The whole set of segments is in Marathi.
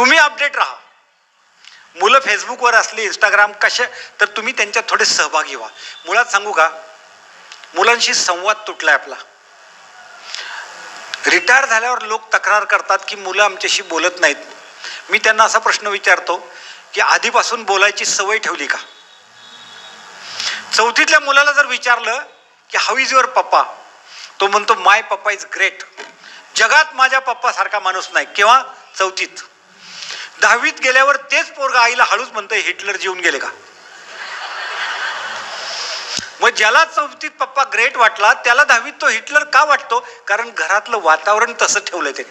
तुम्ही अपडेट राहा. मुलं फेसबुकवर असली इंस्टाग्राम कशा तर तुम्ही त्यांच्यात थोडे सहभागी व्हा. मुळात सांगू का मुलांशी संवाद तुटलाय आपला. रिटायर झाल्यावर लोक तक्रार करतात की मुलं आमच्याशी बोलत नाहीत. मी त्यांना असा प्रश्न विचारतो की आधीपासून बोलायची सवय ठेवली का? चौथीतल्या मुलाला जर विचारलं की हाऊ इज युअर पप्पा तो म्हणतो माय पप्पा इज ग्रेट जगात माझ्या पप्पासारखा माणूस नाही किंवा चौथीत. दहावीत गेल्यावर तेच पोरगा आईला हळूच म्हणतंय हिटलर जेवून गेले का? मग ज्याला चौथीत पप्पा ग्रेट वाटला त्याला दहावीत तो हिटलर का वाटतो? कारण घरातलं वातावरण तसं ठेवलंय ते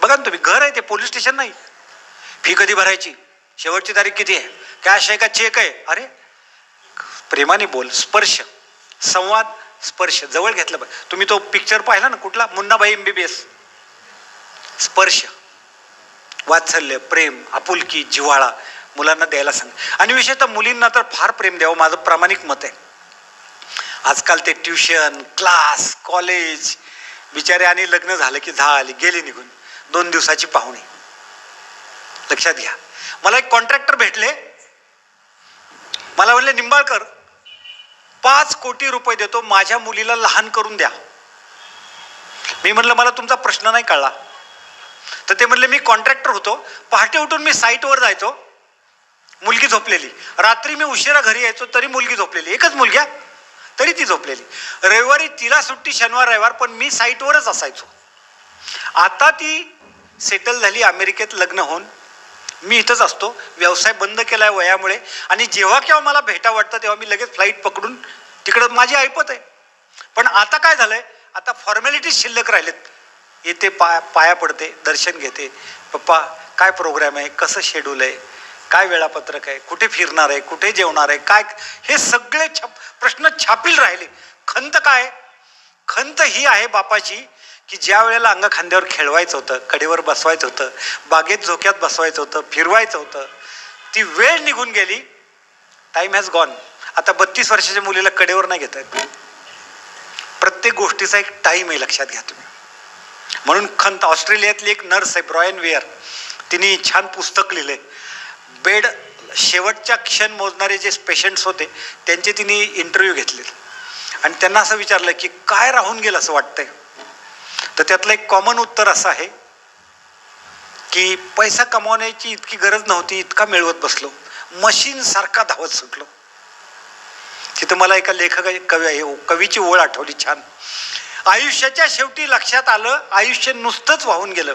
बघा ना तुम्ही घर आहे ते पोलीस स्टेशन नाही. फी कधी भरायची? शेवटची तारीख किती आहे? कॅश आहे का चेक आहे? अरे प्रेमाने बोल स्पर्श. संवाद स्पर्श. जवळ घेतलं पाहिजे. तुम्ही तो पिक्चर पाहिला ना कुठला? मुन्नाबाई एस स्पर्श. वात्सल्य प्रेम आपुलकी जिव्हाळा मुलांना द्यायला सांग. आणि विशेषतः मुलींना तर फार प्रेम द्यावं माझं प्रामाणिक मत आहे. आजकाल ते ट्युशन क्लास कॉलेज बिचारे आणि लग्न झालं की झाली गेली निघून. दोन दिवसाची पाहुणे. लक्षात घ्या. मला एक कॉन्ट्रॅक्टर भेटले. मला म्हणले निंबाळकर पाच कोटी रुपये देतो माझ्या मुलीला लहान करून द्या. मी म्हणलं मला तुमचा प्रश्न नाही कळला. तर ते म्हणले मी कॉन्ट्रॅक्टर होतो. पहाटे उठून मी साईटवर जायचो. मुलगी झोपलेली. रात्री मी उशिरा घरी यायचो तरी मुलगी झोपलेली. एकच मुलग्या तरी ती झोपलेली. रविवारी तिला सुट्टी शनिवार रविवार पण मी साईटवरच असायचो. आता ती सेटल झाली अमेरिकेत लग्न होऊन. मी इथंच असतो. व्यवसाय बंद केला आहे वयामुळे. आणि जेव्हा केव्हा मला भेटा वाटतं तेव्हा मी लगेच फ्लाईट पकडून तिकडं माझी ऐपत आहे. पण आता काय झालं आहे आता फॉर्मॅलिटीज शिल्लक राहिलेत. येते पाया पाया पडते दर्शन घेते. पप्पा काय प्रोग्राम आहे? कसं शेड्यूल आहे? काय वेळापत्रक आहे? कुठे फिरणार आहे? कुठे जेवणार आहे? काय हे सगळे छाप प्रश्न छापील राहिले. खंत काय? खंत ही आहे बापाची की ज्या वेळेला अंग खांद्यावर खेळवायचं होतं कडेवर बसवायचं होतं बागेत झोक्यात बसवायचं होतं फिरवायचं होतं ती वेळ निघून गेली. टाईम हॅज गॉन आता बत्तीस वर्षाच्या मुलीला कडेवर नाही घेत आहेत प्रत्येक गोष्टीचा एक टाईम आहे लक्षात घ्या तुम्ही. म्हणून खंत ऑस्ट्रेलियातली एक नर्स आहे ब्रॉयन वेअर. तिने छान पुस्तक लिहिले बेड शेवटच्या क्षण मोजणारे जे पेशंट्स होते त्यांचे तिने इंटरव्ह्यू घेतले आणि त्यांना असं विचारलं की काय राहून गेलं असं वाटतंय? तर त्यातलं एक कॉमन उत्तर असं आहे की पैसा कमावण्याची इतकी गरज नव्हती इतका मिळवत बसलो. मशीनसारखा धावत सुटलो. तिथं मला एका लेखक कवी कवीची ओळ आठवली छान. आयुष्याच्या शेवटी लक्षात आलं आयुष्य नुसतंच वाहून गेलं.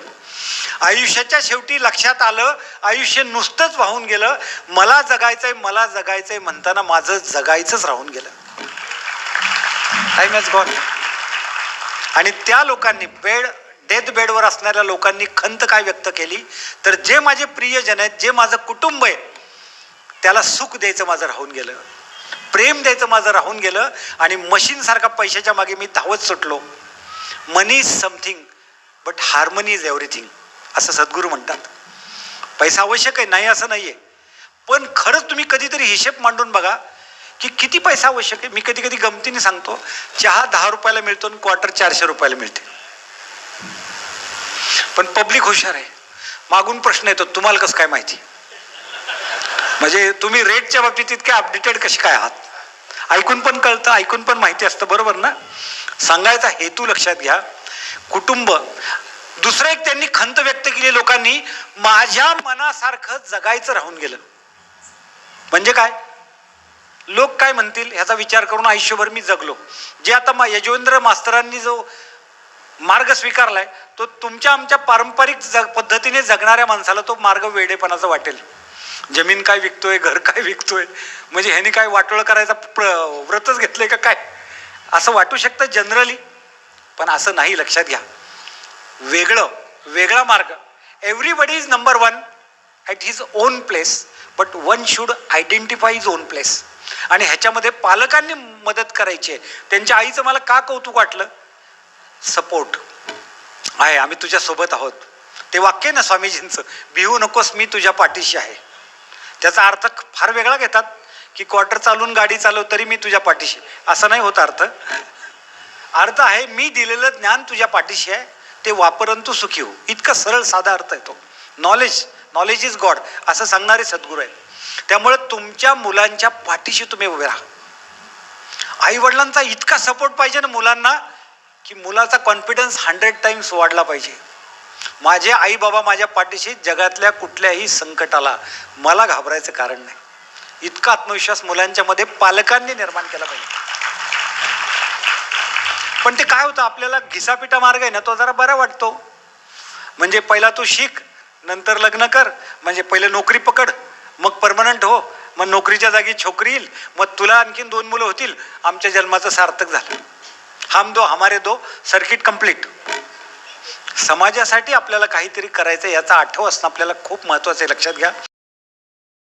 आयुष्याच्या शेवटी लक्षात आलं आयुष्य नुसतंच वाहून गेलं. मला जगायचंय मला जगायचंय म्हणताना माझं जगायचंच राहून गेलं. टाईम हॅज गॉन आणि त्या लोकांनी बेड डेथ बेडवर असणाऱ्या लोकांनी खंत काय व्यक्त केली? तर जे माझे प्रियजन आहेत जे माझं कुटुंब आहे त्याला सुख द्यायचं माझं राहून गेलं. प्रेम द्यायचं माझं राहून गेलं आणि मशीनसारखा पैशाच्या मागे मी धावत सुटलो. Money is something but harmony is everything असं सद्गुरू म्हणतात. पैसा आवश्यक आहे नाही असं नाही आहे पण खरंच तुम्ही कधीतरी हिशेब मांडून बघा की किती पैसा आवश्यक आहे? मी कधी कधी गमतीने सांगतो चहा दहा रुपयाला मिळतो आणि क्वार्टर चारशे रुपयाला मिळते. पण पब्लिक हुशार आहे. मागून प्रश्न येतो तुम्हाला कसं काय माहिती? म्हणजे तुम्ही रेटच्या बाबतीत इतके अपडेटेड कसे काय आहात? ऐकून पण कळतं ऐकून पण माहिती असतं बरोबर ना? सांगायचा हेतू लक्षात घ्या. कुटुंब दुसरं एक त्यांनी खंत व्यक्त केली लोकांनी माझ्या मनासारखं जगायचं राहून गेलं. म्हणजे काय? लोक काय म्हणतील ह्याचा विचार करून आयुष्यभर मी जगलो. जे आता मा यजवेंद्र मास्तरांनी जो मार्ग स्वीकारलाय तो तुमच्या आमच्या पारंपरिक जग पद्धतीने जगणाऱ्या माणसाला तो मार्ग वेडेपणाचा वाटेल. जमीन काय विकतोय घर काय विकतोय? म्हणजे ह्यानी काय वाटोळ करायचा प्र व्रतच घेतलंय का काय? असं वाटू शकतं जनरली पण असं नाही लक्षात घ्या. वेगळं वेगळा मार्ग. Everybody is number one at his own place but one should identify is own place आणि ह्याच्यामध्ये पालकांनी मदत करायची आहे. त्यांच्या आईचं मला का कौतुक वाटलं? सपोर्ट आहे आम्ही तुझ्यासोबत आहोत. ते वाक्य आहे ना स्वामीजींचं भिवू नकोस मी तुझ्या पाठीशी आहे. त्याचा अर्थ फार वेगळा घेतात की क्वार्टर चालून गाडी चालव तरी मी तुझ्या पाठीशी. असं नाही होत अर्थ. अर्थ आहे मी दिलेलं ज्ञान तुझ्या पाठीशी आहे ते वापरून तू सुखी हो. इतका सरळ साधा अर्थ येतो नॉलेज नॉलेज इज गॉड असं सांगणारे सद्गुरू आहेत. त्यामुळे तुमच्या मुलांच्या पाठीशी तुम्ही उभे राहा. आई वडिलांचा इतका सपोर्ट पाहिजे ना मुलांना की मुलाचा कॉन्फिडन्स हंड्रेड टाइम्स वाढला पाहिजे. माझे आई बाबा माझ्या पाठीशी जगातल्या कुठल्याही संकटाला मला घाबरायचं कारण नाही. इतका आत्मविश्वास मुलांच्या मध्ये पालकांनी निर्माण केला पाहिजे. पण ते काय होतं आपल्याला घिसापिटा मार्ग आहे ना तो जरा बरा वाटतो. म्हणजे पहिला तू शिक नंतर लग्न कर म्हणजे पहिले नोकरी पकड मग परमनंट हो मग नोकरीच्या जागी छोकरी येईल मग तुला आणखीन दोन मुलं होतील आमच्या जन्माचं सार्थक झालं. हम दो हमारे दो सर्किट कंप्लीट समाजासाठी आपल्याला काहीतरी करायचं याचा आठव असणं आपल्याला खूप महत्त्वाचं आहे. लक्षात घ्या.